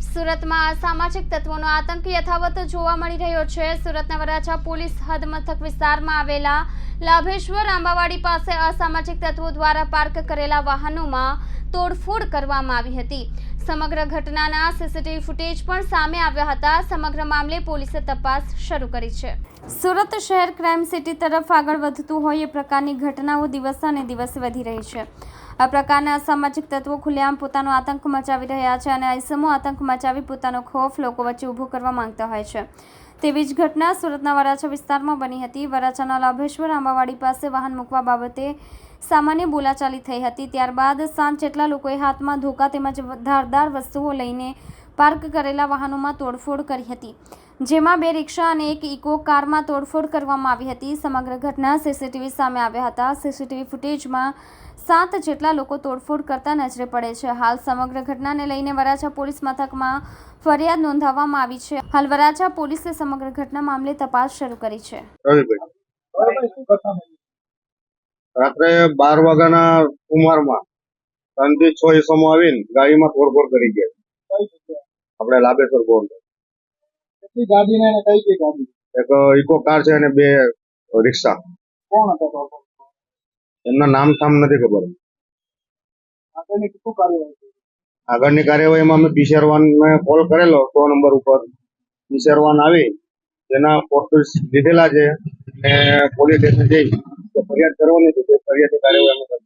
સુરતમાં અસામાજિક તત્વોનો આતંક યથાવત જોવા મળી રહ્યો છે. સુરતના વરાછા પોલીસ હદ મથક વિસ્તારમાં આવેલા લાભેશ્વર આંબાવાડી પાસે અસામાજિક તત્વો દ્વારા પાર્ક કરેલા વાહનોમાં તોડફોડ કરવામાં આવી હતી. સમગ્ર ઘટનાના સીસીટીવી ફૂટેજ પણ સામે આવ્યા હતા. સમગ્ર મામલે પોલીસે તપાસ શરૂ કરી છે. સુરત શહેર ક્રાઇમ સિટી તરફ આગળ વધતું હોય એ પ્રકારની ઘટનાઓ દિવસે દિવસે વધી રહી છે. આ પ્રકારના અસામાજિક તત્વો ખુલ્લેઆમ પોતાનો આતંક મચાવી રહ્યા છે અને ઐસમો આતંક મચાવી પોતાનો ખોફ લોકો વચ્ચે ઊભો કરવા માંગતા હોય છે. તેવી જ ઘટના સુરતના વરાછા વિસ્તારમાં બની હતી. વરાછાના લાભેશ્વર આંબાવાડી પાસે વાહન મૂકવા બાબતે સામાન્ય બોલાચાલી થઈ હતી. ત્યારબાદ સાંજ જેટલા લોકોએ હાથમાં ધોકા તેમજ ધારદાર વસ્તુઓ લઈને પાર્ક કરેલા વાહનોમાં તોડફોડ કરી હતી. જેમાં બે રિક્ષા અને એક ઇકો કારમાં તોડફોડ કરવામાં આવી હતી. સમગ્ર ઘટના સીસીટીવી સામે આવ્યા હતા. સીસીટીવી ફૂટેજમાં સાત જેટલા લોકો તોડફોડ કરતા નજરે પડે છે. હાલ સમગ્ર ઘટનાને લઈને વરાછા પોલીસ મથકમાં ફરિયાદ નોંધાવવામાં આવી છે. હાલ વરાછા પોલીસે સમગ્ર ઘટના મામલે તપાસ શરૂ કરી છે. રાત્રે બાર વાગ્યાના સુમારમાં ત્રણ છ ઈસમો આવીને ગાડીમાં તોડફોડ કરી ગયા. આપણે લાભેશ્વર ગોળ કેટલી ગાડી ને કઈ કઈ ગાડી? એક ઇકો કાર છે અને બે રિક્ષા. કોણ હતા તો? એમના નામ થામ નથી ખબર. આગળની શું કાર્યવાહી આગળની કાર્યવાહીમાં અમે પીસીઆર વાન ને કોલ કરેલો સો નંબર ઉપર. પીસીઆર વાન આવી તેના ફોટોસ લીધેલા છે ને પોલીસ સ્ટેશન જઈ. ફરિયાદ કરવાની છે તે ફરિયાદની કાર્યવાહી.